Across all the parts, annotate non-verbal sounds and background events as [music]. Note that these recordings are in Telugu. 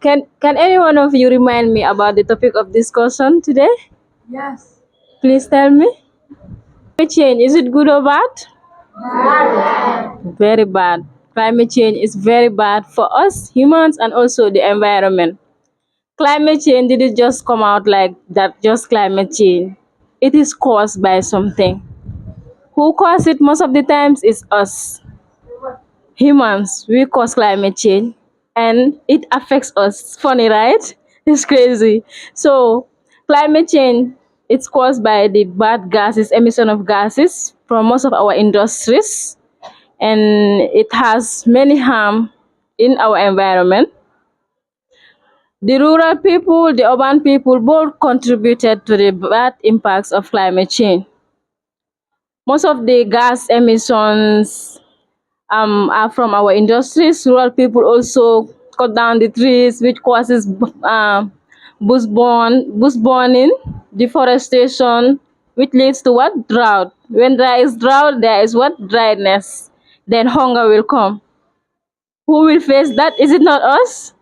Can Can any one of you remind me about the topic of discussion today? Yes. Please tell me. Climate change is it good or bad? Bad. Very bad. Climate change is very bad for us humans and also the environment. Climate change didn't just come out like that, just climate change. It is caused by something. Who caused it most of the times is us humans. We cause climate change and it affects us. Funny, right? [laughs] It's crazy. So, climate change it's caused by the bad gases, emission of gases from most of our industries, and it has many harm in our environment. The rural people, the urban people both contributed to the bad impacts of climate change. Most of the gas emissions um, are from our industries. Rural people also cut down the trees, which causes um, bush burn, bush burning, deforestation, which leads to what drought. When there is drought, there is what dryness. Then hunger will come. Who will face that? Is it not us?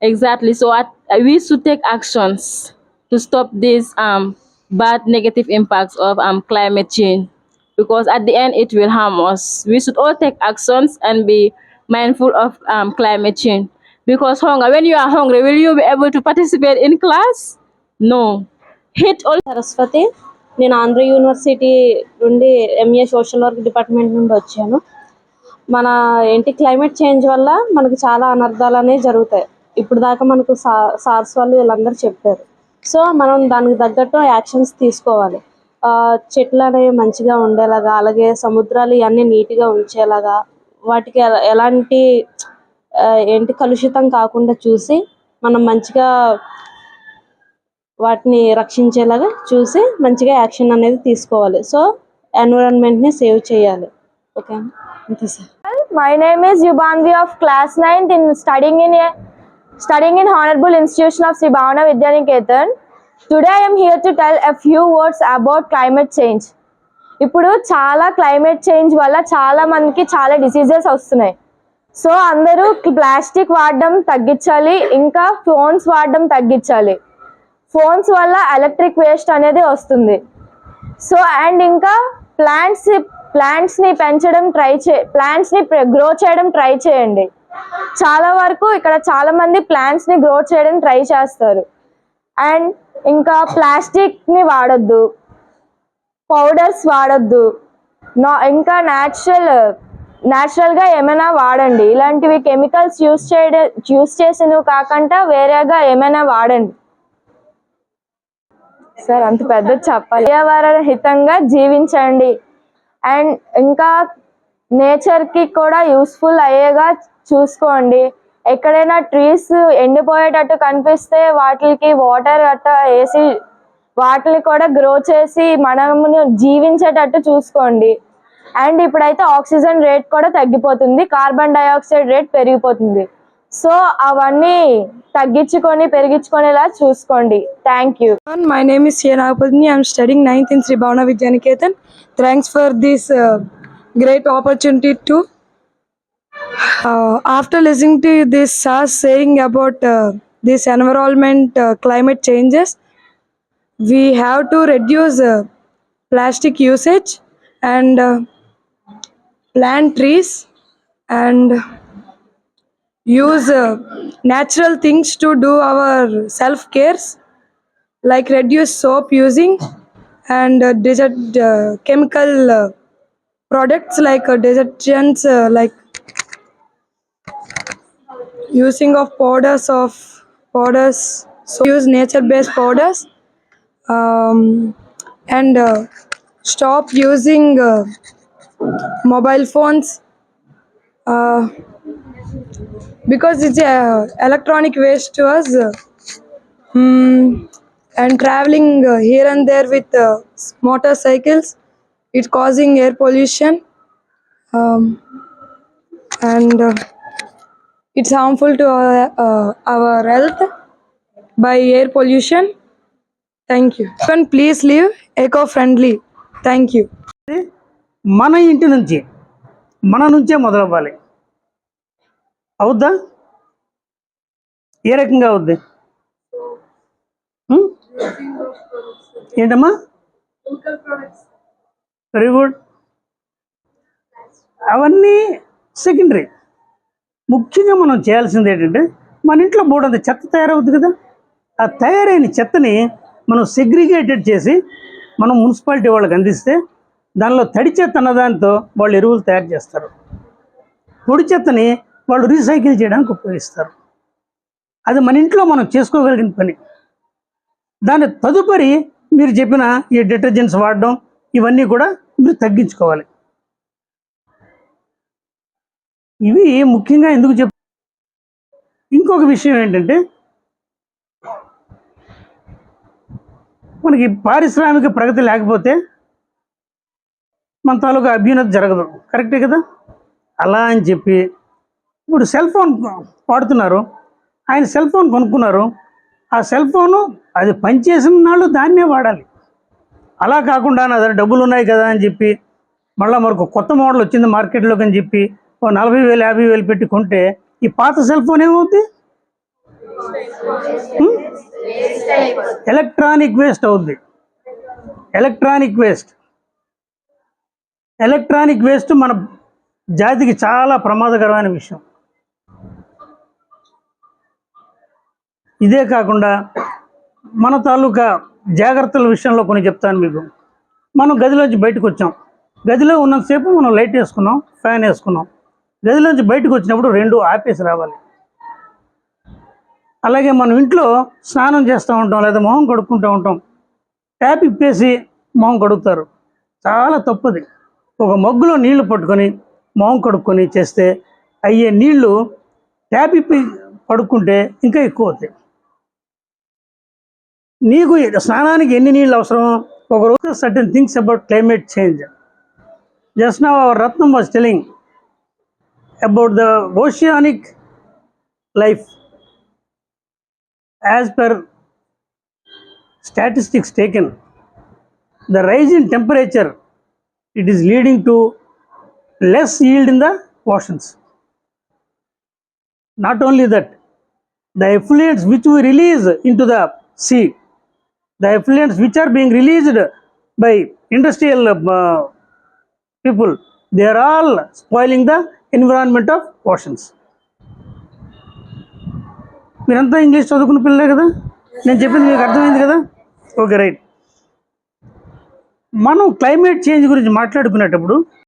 Exactly. So at, we should take actions to stop these um, bad negative impacts of um, climate change because at the end it will harm us. We should all take actions and be mindful of um, climate change because hunger, when you are hungry, will you be able to participate in class? No. Hit all. Saraswathi నేను ఆంధ్ర యూనివర్సిటీ నుండి ఎంఏ సోషల్ వర్క్ డిపార్ట్మెంట్ నుండి వచ్చాను మన ఏంటి క్లైమేట్ చేంజ్ వల్ల మనకు చాలా అనర్థాలు అనేవి జరుగుతాయి ఇప్పుడు దాకా మనకు సా సార్స్ వాళ్ళు వీళ్ళందరూ చెప్పారు సో మనం దానికి తగ్గట్టు యాక్షన్స్ తీసుకోవాలి చెట్లు అనేవి మంచిగా ఉండేలాగా అలాగే సముద్రాలు ఇవన్నీ నీట్గా ఉంచేలాగా వాటికి ఎలాంటి ఏంటి కలుషితం కాకుండా చూసి మనం మంచిగా వాటిని రక్షించేలాగా చూసి మంచిగా యాక్షన్ అనేది తీసుకోవాలి. సో ఎన్విరాన్మెంట్ని సేవ్ చేయాలి. ఓకే అంతే sir. My name is Yubanvi of class 9th in studying in a studying in institution of Sri Bhavana Vidyaniketan today I'm here to tell a few words about climate change ఇప్పుడు చాలా క్లైమేట్ చేంజ్ వల్ల చాలా మందికి చాలా డిసీజెస్ వస్తున్నాయి. సో అందరూ ప్లాస్టిక్ వాడడం తగ్గించాలి ఇంకా ఫోన్స్ వాడడం తగ్గించాలి. ఫోన్స్ వల్ల ఎలక్ట్రిక్ వేస్ట్ అనేది వస్తుంది. సో అండ్ ఇంకా ప్లాంట్స్ ప్లాంట్స్ని పెంచడం ట్రై చే ప్లాంట్స్ని గ్రో చేయడం ట్రై చేయండి. చాలా వరకు ఇక్కడ చాలామంది ప్లాంట్స్ని గ్రో చేయడం ట్రై చేస్తారు. అండ్ ఇంకా ప్లాస్టిక్ని వాడొద్దు. పౌడర్స్ వాడొద్దు. నా ఇంకా న్యాచురల్ న్యాచురల్గా ఏమైనా వాడండి. ఇలాంటివి కెమికల్స్ యూస్ చేయడం యూస్ చేసినవి కాకుండా వేరేగా ఏమైనా వాడండి. సార్ అంత పెద్ద చెప్పాలి. పర్యావరణ హితంగా జీవించండి. అండ్ ఇంకా నేచర్కి కూడా యూస్ఫుల్ అయ్యేగా చూసుకోండి. ఎక్కడైనా ట్రీస్ ఎండిపోయేటట్టు కనిపిస్తే వాటికి వాటర్ గట్టా వేసి వాటిని కూడా గ్రో చేసి మనము జీవించేటట్టు చూసుకోండి. అండ్ ఇప్పుడైతే ఆక్సిజన్ రేట్ కూడా తగ్గిపోతుంది. కార్బన్ డైఆక్సైడ్ రేట్ పెరిగిపోతుంది. సో అవన్నీ తగ్గించుకొని పెరిగించుకునేలా చూసుకోండి. Thank you my name is is Siya Nagapadini. I'm studying 9th in Sri Vidyaniketan thanks for this great opportunity to. Uh, after listening to this sir saying about uh, this environment uh, climate changes, we have to reduce uh, plastic usage and uh, plant trees and use uh, natural things to do our self cares like reduce soap using and uh, desert uh, chemical uh, products like uh, detergents uh, like using of powders of powders. So use nature based powders. Um, and uh, stop using uh, mobile phones. Uh, because it's uh, electronic waste to us. Uh, and traveling uh, here and there with uh, motorcycles it's causing air pollution. Um, and uh, it's harmful to our health by air pollution thank you and please leave eco friendly thank you మన ఇంటి నుంచి మన నుంచే మొదలవ్వాలి అవుద్దా ఏ రకంగా అవుద్ది ఏంటమ్మా వెరీ గుడ్ అవన్నీ సెకండరీ ముఖ్యంగా మనం చేయాల్సింది ఏంటంటే మన ఇంట్లో బోర్డంత చెత్త తయారవుతుంది కదా. ఆ తయారైన చెత్తని మనం సెగ్రిగేటెడ్ చేసి మనం మున్సిపాలిటీ వాళ్ళకి అందిస్తే దానిలో తడి చెత్త అన్నదానితో వాళ్ళు ఎరువులు తయారు చేస్తారు. పొడి చెత్తని వాళ్ళు రీసైకిల్ చేయడానికి ఉపయోగిస్తారు. అది మన ఇంట్లో మనం చేసుకోగలిగిన పని. దాని తదుపరి మీరు చెప్పిన ఈ డిటర్జెంట్స్ వాడడం ఇవన్నీ కూడా మీరు తగ్గించుకోవాలి. ఇవి ముఖ్యంగా ఎందుకు చెప్ ఇంకొక విషయం ఏంటంటే మనకి పారిశ్రామిక ప్రగతి లేకపోతే మన తాలూకా అభ్యున్నతి జరగదు. కరెక్టే కదా? అలా అని చెప్పి ఇప్పుడు సెల్ ఫోన్ వాడుతున్నారు. ఆయన సెల్ ఫోన్ కొనుక్కున్నారు. ఆ సెల్ ఫోను అది పనిచేసిన నాళ్ళు దాన్నే వాడాలి. అలా కాకుండా నా దగ్గర డబ్బులు ఉన్నాయి కదా అని చెప్పి మళ్ళీ మరొక కొత్త మోడల్ వచ్చింది మార్కెట్లోకి అని చెప్పి ఓ నలభై వేలు యాభై వేలు పెట్టి కొంటే ఈ పాత సెల్ ఫోన్ ఏమవుతుంది ఎలక్ట్రానిక్ వేస్ట్ అవుద్ది. Electronic waste. ఎలక్ట్రానిక్ వేస్ట్ మన జాతికి చాలా ప్రమాదకరమైన విషయం. ఇదే కాకుండా మన తాలూకా జాగ్రత్తల విషయంలో కొన్ని చెప్తాను మీకు. మనం గదిలోంచి బయటకు వచ్చాం. గదిలో ఉన్నంతసేపు మనం లైట్ వేసుకున్నాం ఫ్యాన్ వేసుకున్నాం. గదిలోంచి బయటకు వచ్చినప్పుడు రెండు ఆపేసి రావాలి. అలాగే మనం ఇంట్లో స్నానం చేస్తూ ఉంటాం లేదా మొహం కడుక్కుంటూ ఉంటాం. ట్యాప్ ఇప్పేసి మొహం కడుగుతారు. చాలా తప్పుది. ఒక మగ్గులో నీళ్ళు పట్టుకొని మొహం కడుక్కొని చేస్తే అయ్యే నీళ్ళు ట్యాప్ ఇప్పి పడుకుంటే ఇంకా ఎక్కువ అవుతాయి. నీకు స్నానానికి ఎన్ని నీళ్ళు అవసరం? ఒక రోజు certain things about climate change. Just నా Ratnam was telling about the oceanic life. As per statistics taken the rise in temperature it is leading to less yield in the oceans. Not only that the effluents which we release into the sea the effluents which are being released by industrial uh, people they are all spoiling the environment of oceans మీరంతా ఇంగ్లీష్ చదువుకున్న పిల్లలే కదా? నేను చెప్పింది మీకు అర్థమైంది కదా? ఓకే రైట్ మనం క్లైమేట్ చేంజ్ గురించి మాట్లాడుకునేటప్పుడు